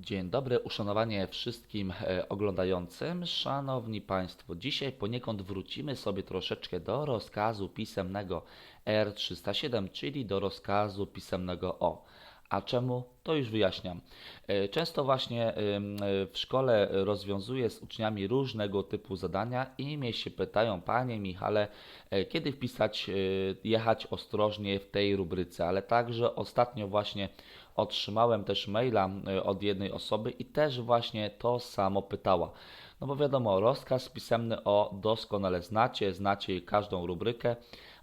Dzień dobry, uszanowanie wszystkim e, oglądającym. Szanowni Państwo, dzisiaj poniekąd wrócimy sobie troszeczkę do rozkazu pisemnego R307, czyli do rozkazu pisemnego O. A czemu? To już wyjaśniam. E, Często właśnie e, w szkole rozwiązuję z uczniami różnego typu zadania i mnie się pytają, Panie Michale, e, kiedy wpisać jechać ostrożnie w tej rubryce, ale także ostatnio właśnie otrzymałem też maila od jednej osoby i też właśnie to samo pytała. No bo wiadomo, rozkaz pisemny o doskonale znacie, znacie każdą rubrykę,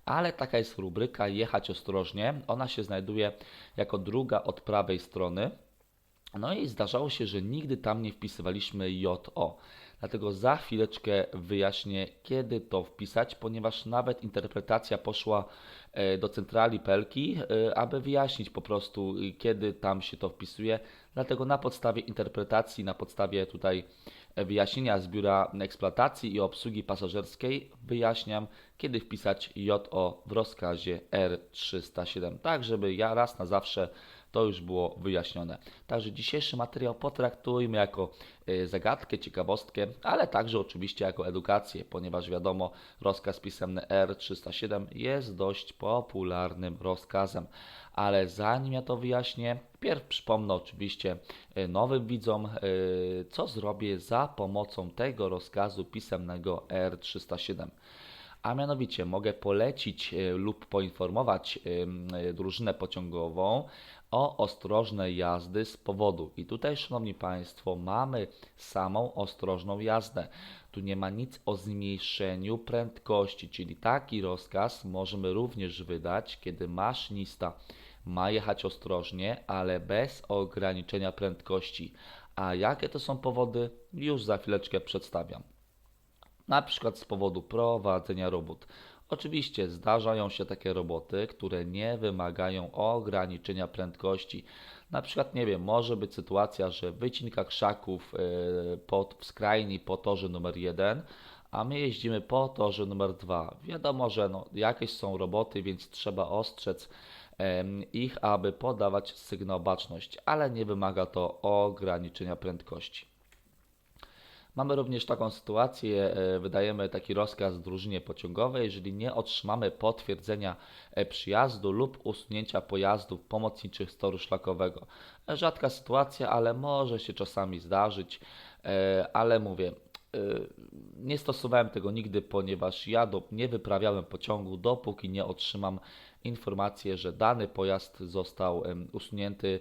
ale taka jest rubryka jechać ostrożnie. Ona się znajduje jako druga od prawej strony. No i zdarzało się, że nigdy tam nie wpisywaliśmy JO. Dlatego za chwileczkę wyjaśnię, kiedy to wpisać, ponieważ nawet interpretacja poszła e, do centrali Pelki, e, aby wyjaśnić po prostu, y, kiedy tam się to wpisuje. Dlatego na podstawie interpretacji, na podstawie tutaj e, wyjaśnienia z biura eksploatacji i obsługi pasażerskiej wyjaśniam, kiedy wpisać JO w rozkazie R307, tak żeby ja raz na zawsze to już było wyjaśnione. Także dzisiejszy materiał potraktujmy jako y, zagadkę, ciekawostkę, ale także oczywiście jako edukację, ponieważ wiadomo, rozkaz pisemny R307 jest dość popularnym rozkazem. Ale zanim ja to wyjaśnię, pierw przypomnę oczywiście y, nowym widzom, y, co zrobię za pomocą tego rozkazu pisemnego R307 a mianowicie mogę polecić e, lub poinformować e, drużynę pociągową o ostrożnej jazdy z powodu. I tutaj, Szanowni Państwo, mamy samą ostrożną jazdę. Tu nie ma nic o zmniejszeniu prędkości, czyli taki rozkaz możemy również wydać, kiedy maszynista ma jechać ostrożnie, ale bez ograniczenia prędkości. A jakie to są powody? Już za chwileczkę przedstawiam na przykład z powodu prowadzenia robót. Oczywiście zdarzają się takie roboty, które nie wymagają ograniczenia prędkości. Na przykład, nie wiem, może być sytuacja, że wycinka krzaków yy, pod, w skrajni po torze numer 1, a my jeździmy po torze numer 2. Wiadomo, że no, jakieś są roboty, więc trzeba ostrzec ich, aby podawać sygnał baczność, ale nie wymaga to ograniczenia prędkości. Mamy również taką sytuację, e, wydajemy taki rozkaz drużynie pociągowej, jeżeli nie otrzymamy potwierdzenia e, przyjazdu lub usunięcia pojazdów pomocniczych z toru szlakowego. E, Rzadka sytuacja, ale może się czasami zdarzyć, ale mówię, nie stosowałem tego nigdy, ponieważ ja nie wyprawiałem pociągu, dopóki nie otrzymam informacji, że dany pojazd został usunięty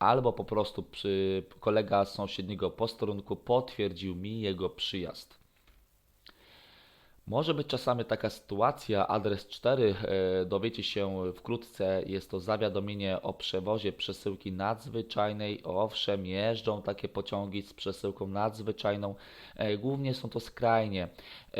albo po prostu przy, kolega z sąsiedniego posterunku potwierdził mi jego przyjazd. Może być czasami taka sytuacja, adres 4 e, dowiecie się wkrótce, jest to zawiadomienie o przewozie przesyłki nadzwyczajnej. Owszem, jeżdżą takie pociągi z przesyłką nadzwyczajną, e, głównie są to skrajnie e,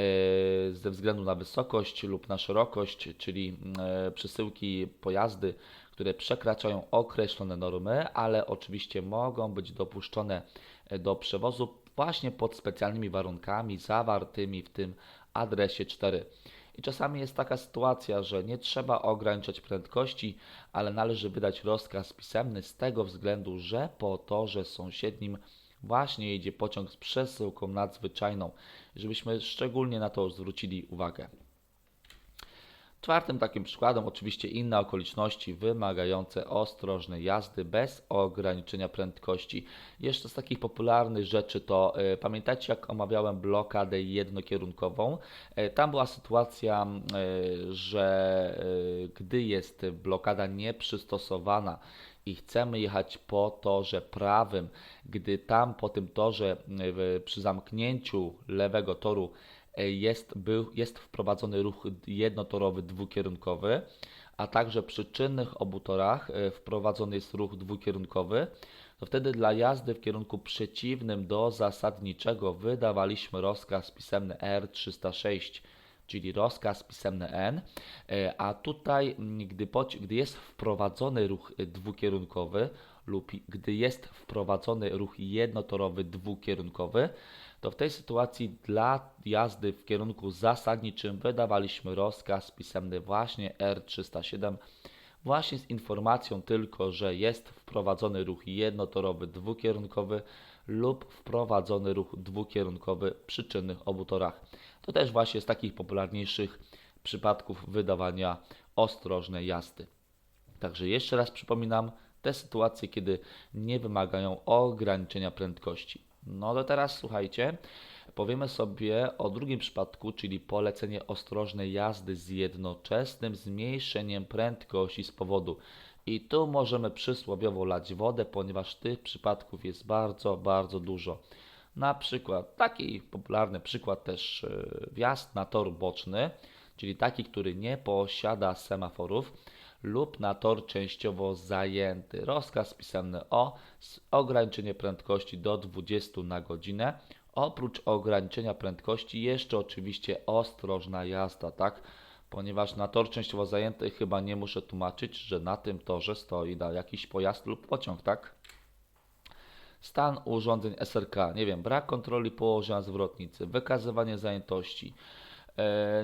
ze względu na wysokość lub na szerokość, czyli e, przesyłki pojazdy, które przekraczają określone normy, ale oczywiście mogą być dopuszczone e, do przewozu właśnie pod specjalnymi warunkami zawartymi w tym adresie 4. I czasami jest taka sytuacja, że nie trzeba ograniczać prędkości, ale należy wydać rozkaz pisemny z tego względu, że po torze sąsiednim właśnie jedzie pociąg z przesyłką nadzwyczajną, żebyśmy szczególnie na to zwrócili uwagę. Czwartym takim przykładem oczywiście inne okoliczności wymagające ostrożnej jazdy bez ograniczenia prędkości. Jeszcze z takich popularnych rzeczy to e, pamiętacie jak omawiałem blokadę jednokierunkową? E, tam była sytuacja, e, że e, gdy jest blokada nieprzystosowana i chcemy jechać po torze prawym, gdy tam po tym torze w, przy zamknięciu lewego toru jest, był, jest wprowadzony ruch jednotorowy dwukierunkowy, a także przy czynnych obu torach e, wprowadzony jest ruch dwukierunkowy, to wtedy dla jazdy w kierunku przeciwnym do zasadniczego wydawaliśmy rozkaz pisemny R306, czyli rozkaz pisemny N, E, a tutaj, gdy, gdy jest wprowadzony ruch e, dwukierunkowy lub gdy jest wprowadzony ruch jednotorowy dwukierunkowy, to w tej sytuacji dla jazdy w kierunku zasadniczym wydawaliśmy rozkaz pisemny właśnie R307 właśnie z informacją tylko, że jest wprowadzony ruch jednotorowy dwukierunkowy lub wprowadzony ruch dwukierunkowy przy czynnych obu torach. To też właśnie z takich popularniejszych przypadków wydawania ostrożnej jazdy. Także jeszcze raz przypominam, te sytuacje, kiedy nie wymagają ograniczenia prędkości. No to teraz słuchajcie, powiemy sobie o drugim przypadku, czyli polecenie ostrożnej jazdy z jednoczesnym zmniejszeniem prędkości z powodu. I tu możemy przysłowiowo lać wodę, ponieważ tych przypadków jest bardzo, bardzo dużo. Na przykład taki popularny przykład też e, wjazd na tor boczny, czyli taki, który nie posiada semaforów lub na tor częściowo zajęty. Rozkaz pisemny o ograniczenie prędkości do 20 na godzinę. Oprócz ograniczenia prędkości jeszcze oczywiście ostrożna jazda, tak? Ponieważ na tor częściowo zajęty chyba nie muszę tłumaczyć, że na tym torze stoi da jakiś pojazd lub pociąg, tak? Stan urządzeń SRK, nie wiem, brak kontroli położenia zwrotnicy, wykazywanie zajętości,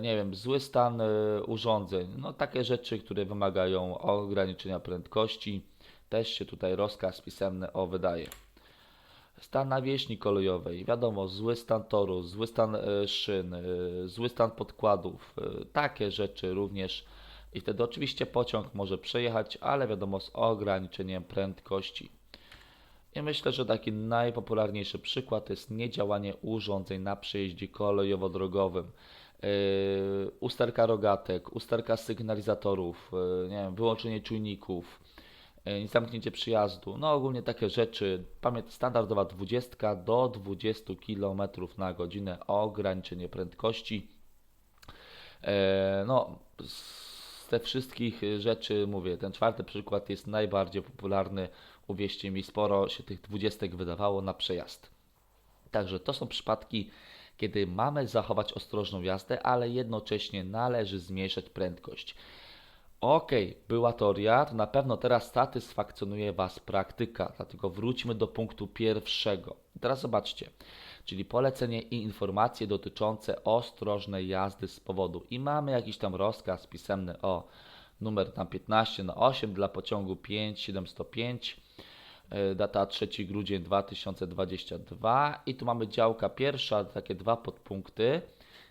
nie wiem, zły stan e, urządzeń, no takie rzeczy, które wymagają ograniczenia prędkości, też się tutaj rozkaz pisemny o wydaje. Stan nawierzchni kolejowej, wiadomo, zły stan toru, zły stan e, szyn, e, zły stan podkładów, e, takie rzeczy również. I wtedy oczywiście pociąg może przejechać, ale wiadomo, z ograniczeniem prędkości. I myślę, że taki najpopularniejszy przykład jest niedziałanie urządzeń na przejeździe kolejowo-drogowym. Yy, usterka rogatek, usterka sygnalizatorów, yy, nie wiem, wyłączenie czujników, yy, zamknięcie przyjazdu. No ogólnie takie rzeczy. Pamięć standardowa 20 do 20 km na godzinę ograniczenie prędkości. No, z tych wszystkich rzeczy mówię, ten czwarty przykład jest najbardziej popularny. Uwierzcie mi, sporo się tych dwudziestek wydawało na przejazd. Także to są przypadki, kiedy mamy zachować ostrożną jazdę, ale jednocześnie należy zmniejszać prędkość. Ok, była teoria, to na pewno teraz satysfakcjonuje Was praktyka, dlatego wróćmy do punktu pierwszego. Teraz zobaczcie, czyli polecenie i informacje dotyczące ostrożnej jazdy z powodu. I mamy jakiś tam rozkaz pisemny o numer tam 15 na 8 dla pociągu 5705 E, data 3 grudzień 2022 i tu mamy działka pierwsza, takie dwa podpunkty,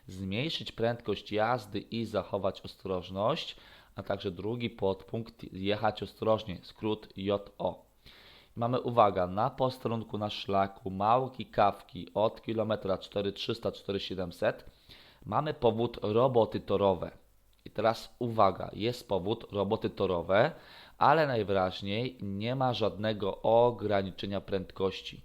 zmniejszyć prędkość jazdy i zachować ostrożność, a także drugi podpunkt, jechać ostrożnie, skrót JO. Mamy uwaga, na posterunku na szlaku Małki Kawki od km 4300-4700 mamy powód roboty torowe. I teraz uwaga, jest powód roboty torowe, ale najwyraźniej nie ma żadnego ograniczenia prędkości.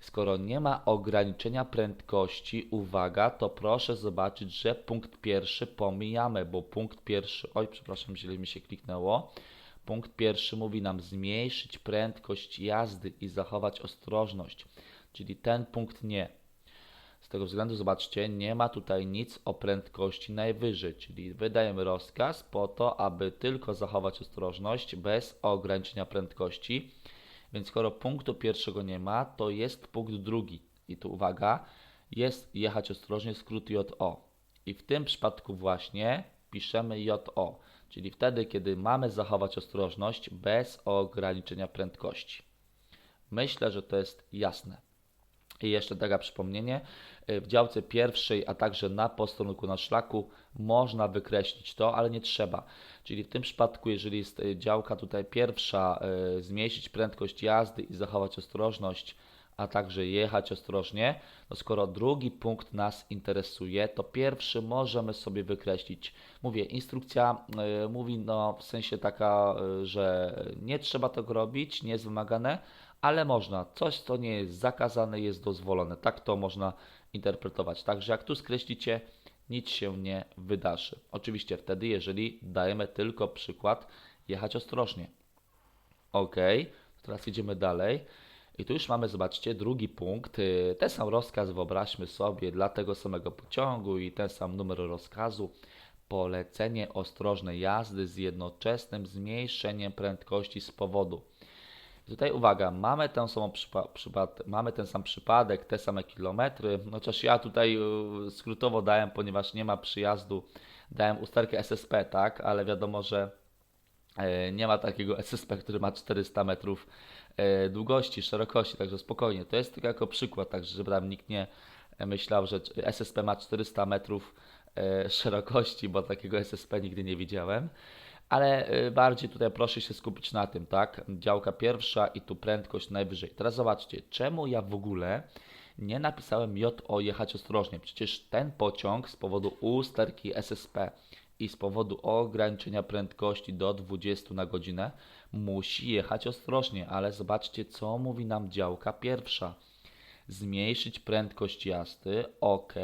Skoro nie ma ograniczenia prędkości, uwaga, to proszę zobaczyć, że punkt pierwszy pomijamy, bo punkt pierwszy, oj, przepraszam, źle mi się kliknęło. Punkt pierwszy mówi nam zmniejszyć prędkość jazdy i zachować ostrożność, czyli ten punkt nie. Z tego względu, zobaczcie, nie ma tutaj nic o prędkości najwyżej, czyli wydajemy rozkaz po to, aby tylko zachować ostrożność bez ograniczenia prędkości. Więc skoro punktu pierwszego nie ma, to jest punkt drugi. I tu uwaga, jest jechać ostrożnie, skrót JO. I w tym przypadku właśnie piszemy JO, czyli wtedy, kiedy mamy zachować ostrożność bez ograniczenia prędkości. Myślę, że to jest jasne. I jeszcze taka przypomnienie, y, w działce pierwszej, a także na posterunku na szlaku można wykreślić to, ale nie trzeba. Czyli w tym przypadku, jeżeli jest y, działka tutaj pierwsza, y, zmniejszyć prędkość jazdy i zachować ostrożność, a także jechać ostrożnie, no skoro drugi punkt nas interesuje, to pierwszy możemy sobie wykreślić. Mówię, instrukcja mówi no, w sensie taka, że nie trzeba tego robić, nie jest wymagane, ale można. Coś, co nie jest zakazane, jest dozwolone. Tak to można interpretować. Także jak tu skreślicie, nic się nie wydarzy. Oczywiście wtedy, jeżeli dajemy tylko przykład, jechać ostrożnie. Ok, teraz idziemy dalej. I tu już mamy, zobaczcie, drugi punkt. Y, ten sam rozkaz wyobraźmy sobie dla tego samego pociągu i ten sam numer rozkazu. Polecenie ostrożnej jazdy z jednoczesnym zmniejszeniem prędkości z powodu Tutaj uwaga, mamy ten, samą mamy ten sam przypadek, te same kilometry, chociaż ja tutaj y, skrótowo dałem, ponieważ nie ma przyjazdu, dałem usterkę SSP, tak, ale wiadomo, że E, Nie ma takiego SSP, który ma 400 metrów e, długości, szerokości, także spokojnie. To jest tylko jako przykład, także żeby tam nikt nie e, myślał, że SSP ma 400 metrów e, szerokości, bo takiego SSP nigdy nie widziałem. Ale e, bardziej tutaj proszę się skupić na tym, tak? Działka pierwsza i tu prędkość najwyżej. Teraz zobaczcie, czemu ja w ogóle nie napisałem JO jechać ostrożnie. Przecież ten pociąg z powodu usterki SSP i z powodu ograniczenia prędkości do 20 na godzinę musi jechać ostrożnie, ale zobaczcie, co mówi nam działka pierwsza. Zmniejszyć prędkość jazdy, ok,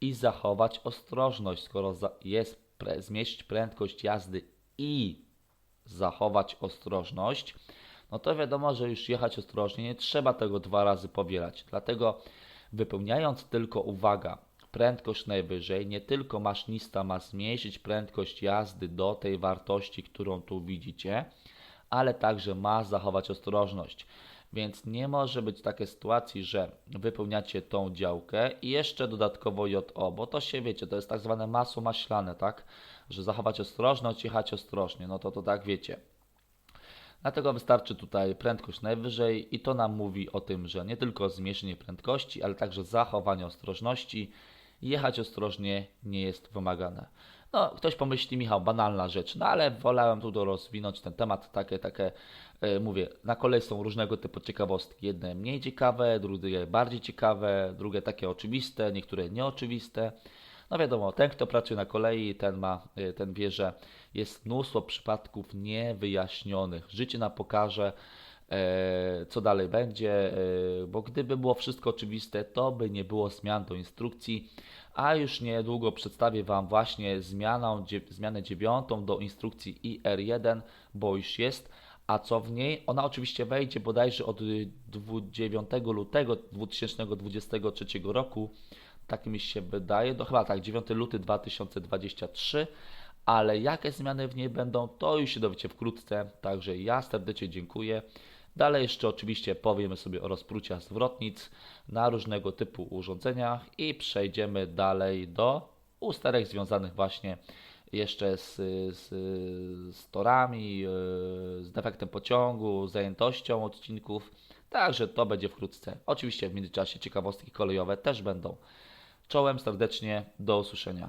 i zachować ostrożność. Skoro za, jest pre, zmniejszyć prędkość jazdy i zachować ostrożność, no to wiadomo, że już jechać ostrożnie nie trzeba tego dwa razy powielać. Dlatego wypełniając tylko uwaga, prędkość najwyżej, nie tylko maszynista ma zmniejszyć prędkość jazdy do tej wartości, którą tu widzicie, ale także ma zachować ostrożność. Więc nie może być takiej sytuacji, że wypełniacie tą działkę i jeszcze dodatkowo JO, bo to się wiecie, to jest tak zwane masło maślane, tak? Że zachować ostrożność, jechać ostrożnie, no to to tak wiecie. Dlatego wystarczy tutaj prędkość najwyżej i to nam mówi o tym, że nie tylko zmniejszenie prędkości, ale także zachowanie ostrożności. Jechać ostrożnie nie jest wymagane. No, ktoś pomyśli, Michał, banalna rzecz, no ale wolałem tu rozwinąć ten temat, takie, takie, e, mówię, na kolei są różnego typu ciekawostki. Jedne mniej ciekawe, drugie bardziej ciekawe, drugie takie oczywiste, niektóre nieoczywiste. No wiadomo, ten, kto pracuje na kolei, ten ma, y, ten wie, że jest mnóstwo przypadków niewyjaśnionych. Życie nam pokaże, e, co dalej będzie, e, bo gdyby było wszystko oczywiste, to by nie było zmian do instrukcji, a już niedługo przedstawię Wam właśnie zmianę, zmianę dziewiątą do instrukcji IR1, bo już jest. A co w niej? Ona oczywiście wejdzie bodajże od y, 9 lutego 2023 roku tak mi się wydaje, no chyba tak, 9 luty 2023, ale jakie zmiany w niej będą, to już się dowiecie wkrótce, także ja serdecznie dziękuję. Dalej jeszcze oczywiście powiemy sobie o rozpruciach zwrotnic na różnego typu urządzeniach i przejdziemy dalej do usterek związanych właśnie jeszcze z, z, z torami, yy, z defektem pociągu, zajętością odcinków. Także to będzie wkrótce. Oczywiście w międzyczasie ciekawostki kolejowe też będą. Czołem serdecznie, do usłyszenia.